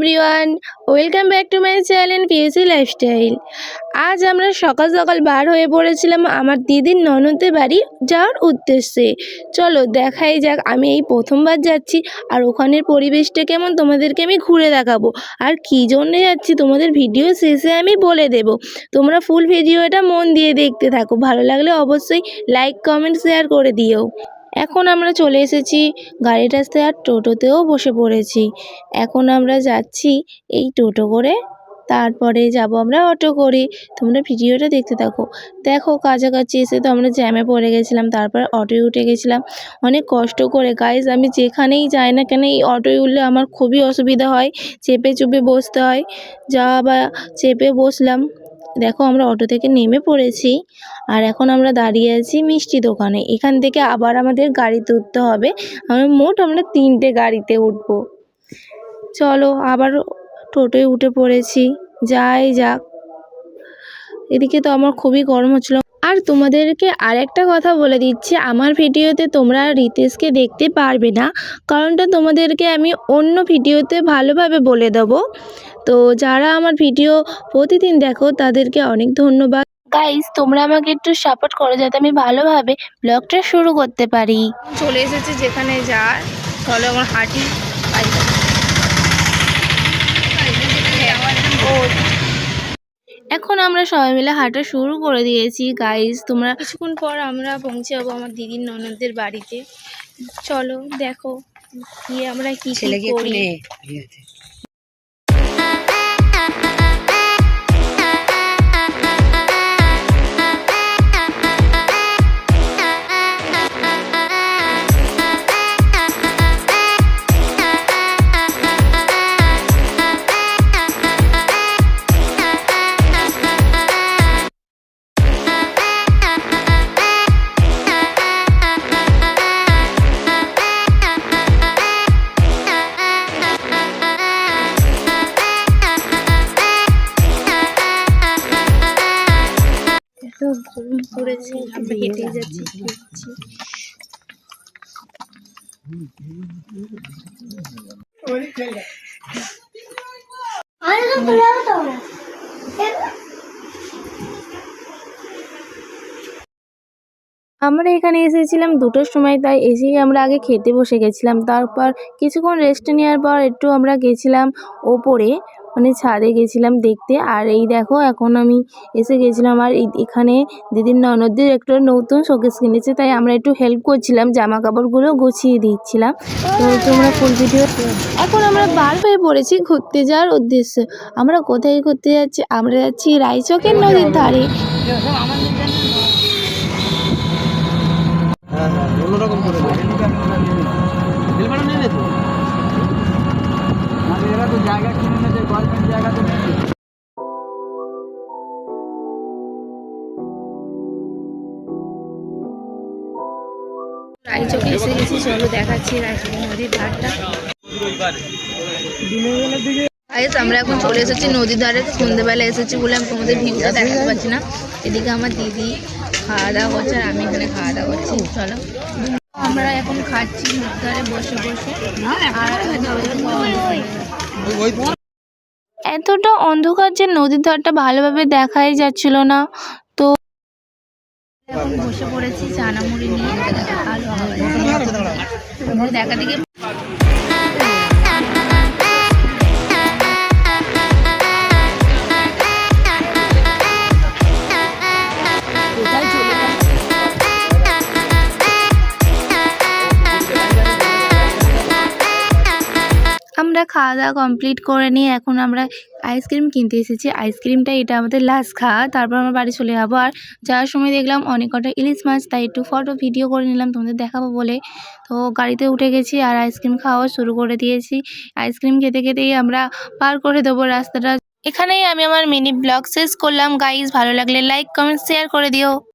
Everyone welcome back to my channel PAC lifestyle আজ আমরা সকাল সকাল বার হয়ে পড়েছিলাম আমার দিদির ননদের বাড়ি যাওয়ার উদ্দেশ্যে। চলো দেখাই যাক, আমি এই প্রথমবার যাচ্ছি আর ওখানের পরিবেশটা কেমন তোমাদেরকে আমি ঘুরে দেখাবো। আর কী জন্যে যাচ্ছি তোমাদের ভিডিও শেষে আমি বলে দেব। তোমরা ফুল ভিডিওটা মন দিয়ে দেখতে থাকো, ভালো লাগলে অবশ্যই লাইক কমেন্ট শেয়ার করে দিও। এখন আমরা চলে এসেছি গাড়ির রাস্তায় আর টোটোতেও বসে পড়েছি। এখন আমরা যাচ্ছি এই টোটো করে। তারপরে যাব আমরা অটো করে। তোমরা ভিডিওটা দেখতে থাকো। দেখো কাছাকাছি এসে তো আমরা জ্যামে পড়ে গেছিলাম, তারপর অটোয় উঠে গেছিলাম। অনেক কষ্ট করে। গাইজ আমি যেখানেই যাই না কেন এই অটোয় উঠলে আমার খুবই অসুবিধা হয়। চেপে চুপে বসতে হয়। যা বা চেপে বসলাম দেখো আমরা অটো থেকে নেমে পড়েছি আর এখন আমরা দাঁড়িয়ে আছি মিষ্টি দোকানে। এখান থেকে আবার আমাদের গাড়িতে উঠতে হবে। আমরা মোট আমরা তিনটে গাড়িতে উঠবো। চলো আবার টোটোয় উঠে পড়েছি। যাই যাক। এদিকে তো আমার খুবই গরম হচ্ছিল। আর তোমাদেরকে আরেকটা কথা বলে দিচ্ছি। আমার ভিডিওতে তোমরা রিতেশকে দেখতে পারবে না। কারণটা তোমাদেরকে আমি অন্য ভিডিওতে ভালোভাবে বলে দেবো। তো যারা আমার ভিডিও প্রতিদিন দেখো তাদেরকে অনেক ধন্যবাদ। গাইজ তোমরা আমাকে একটু সাপোর্ট করো যাতে আমি ভালোভাবে ব্লগটা শুরু করতে পারি। চলে এসেছি যেখানে যার। চলো আমার হাঁটি। এখন আমরা সবাই মিলে হাঁটা শুরু করে দিয়েছি গাইজ তোমরা কিছুক্ষণ পর আমরা পৌঁছে যাব আমার দিদির ননদদের বাড়িতে। চলো দেখো গিয়ে আমরা কি করি। পড়েছে আমরা হেঁটে যাচ্ছি আমরা এখানে এসেছিলাম দুটোর সময়, তাই এসেই আমরা আগে খেতে বসে গেছিলাম। তারপর কিছুক্ষণ রেস্ট নেওয়ার পর একটু আমরা গেছিলাম ওপরে। মানে ছাদে গেছিলাম দেখতে। আর এই দেখো, এখন আমি এসে গেছিলাম আর এখানে দিদির ননদদের একটা নতুন শোকেস কিনেছে, তাই আমরা একটু হেল্প করছিলাম জামা কাপড়গুলো গুছিয়ে দিচ্ছিলাম। তো তোমরা ফুল ভিডিও এখন আমরা বার হয়ে পড়েছি ঘুরতে যাওয়ার উদ্দেশ্যে। আমরা কোথায় ঘুরতে যাচ্ছি? আমরা যাচ্ছি রায়চকের নদীর ধারে। হ্যাঁ হ্যাঁ রায়চকে এসে গেছি চলো দেখাচ্ছি রায়চক নদীর ধারটা। গাইস আমরা এখন চলে এসেছি নদীর ধারে। সন্ধ্যেবেলা এসেছি বলে আমি তোমাদের ভিউটা দেখাতে পারছি না। এদিকে আমার দিদি খাওয়া দাওয়া করছে আর আমি এখানে খাওয়া দাওয়া করছি। চলো। আমরা এখন খাচ্ছি নদীর ধারে বসে বসে। আর এতটা অন্ধকার যে নদীর ধারটা ভালোভাবে দেখাই যাচ্ছিল না। এখন বসে পড়েছি চানামুড়ি নিয়ে। হবে দেখা দেখি। আমরা খাওয়া দাওয়া কমপ্লিট করে নিয়ে এখন আমরা আইসক্রিম কিনতে এসেছি। আইসক্রিমটা এটা আমাদের লাস্ট খাওয়া তারপর আমরা বাড়ি চলে যাব। আর যাওয়ার সময় দেখলাম অনেক কটা ইলিশ মাছ, তাই একটু ফটো ভিডিও করে নিলাম তোমাদের দেখাবো বলে। তো গাড়িতে উঠে গেছি আর আইসক্রিম খাওয়া শুরু করে দিয়েছি। আইসক্রিম খেতে খেতেই আমরা পার করে দেবো রাস্তাটা। এখানেই আমি আমার মিনি ব্লগ শেষ করলাম। গাইজ ভালো লাগলে লাইক কমেন্ট শেয়ার করে দিও।